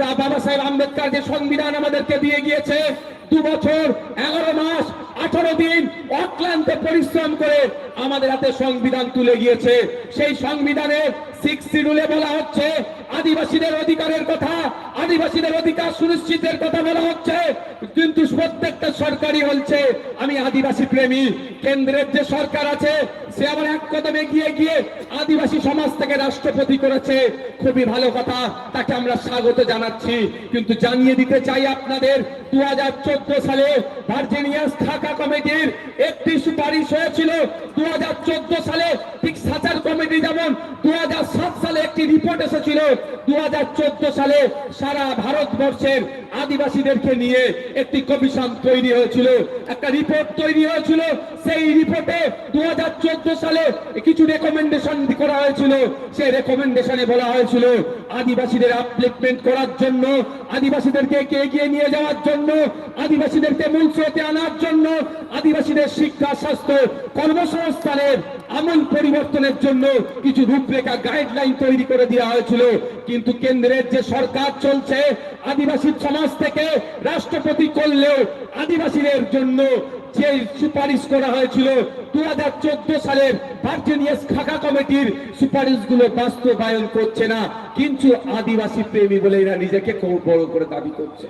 বাবা সাহেব আম্বেদকর যে সংবিধান আমাদেরকে দিয়ে গিয়েছে, দু বছর, এগারো মাস, আঠারো দিন অক্লান্ত পরিশ্রম করে আমাদের হাতে সংবিধান তুলে গিয়েছে। সেই সংবিধানের সিক্স শিডিউলে বলা হচ্ছে, আদিবাসীদের অধিকারের কথা আদিবাসীদের অধিকার সুনিশ্চিতের কথা বলা হচ্ছে। কিন্তু প্রত্যেকটা সরকারই বলছে, আমি আদিবাসী প্রেমী। কেন্দ্রের যে সরকার আছে, সে আবার এক কদমে এগিয়ে গিয়ে আদিবাসী সমাজ থেকে রাষ্ট্রপতি করেছে। খুবই ভালো কথা, তাকে আমরা স্বাগত জানাচ্ছি। কিন্তু জানিয়ে দিতে চাই আপনাদের দু হাজার চোদ্দ সালে ভার্জিনিয়াস ঢাকা কমিটির একটি সুপারিশ হয়েছিল। দু হাজার চোদ্দ সালে ঠিক যেমন দু সালে একটি রিপোর্ট এসেছিল দু সালে সারা ভারতবর্ষের আদিবাসীদেরকে নিয়ে একটি কমিশন তৈরি হয়েছিল। একটা রিপোর্ট তৈরি হয়েছিল, সেই রিপোর্টে দু সালে কিছু রেকমেন্ডেশন করা হয়েছিল। সেই রেকমেন্ডেশনে বলা হয়েছিল, আদিবাসীদের আপলিফমেন্ট করার জন্য, আদিবাসীদেরকে এগিয়ে নিয়ে যাওয়ার জন্য, আদিবাসীদেরকে মূল স্রোতে আনার জন্য, আদিবাসীদের শিক্ষা, স্বাস্থ্য, কর্মসংস্থানের আমূল পরিবর্তনের জন্য কিছু রূপরেখা গাইডলাইন তৈরি করে দেওয়া হয়েছিল। কিন্তু কেন্দ্রের যে সরকার চলছে, আদিবাসী সমাজ থেকে রাষ্ট্রপতি করলেও আদিবাসীদের জন্য যে সুপারিশ করা হয়েছিল, দুহাজার চোদ্দ সালের ভার্জিনিয়াস খাকা কমিটির সুপারিশগুলো বাস্তবায়ন করছে না। কিন্তু আদিবাসী প্রেমী বলে এরা নিজেকে বড় করে দাবি করছে।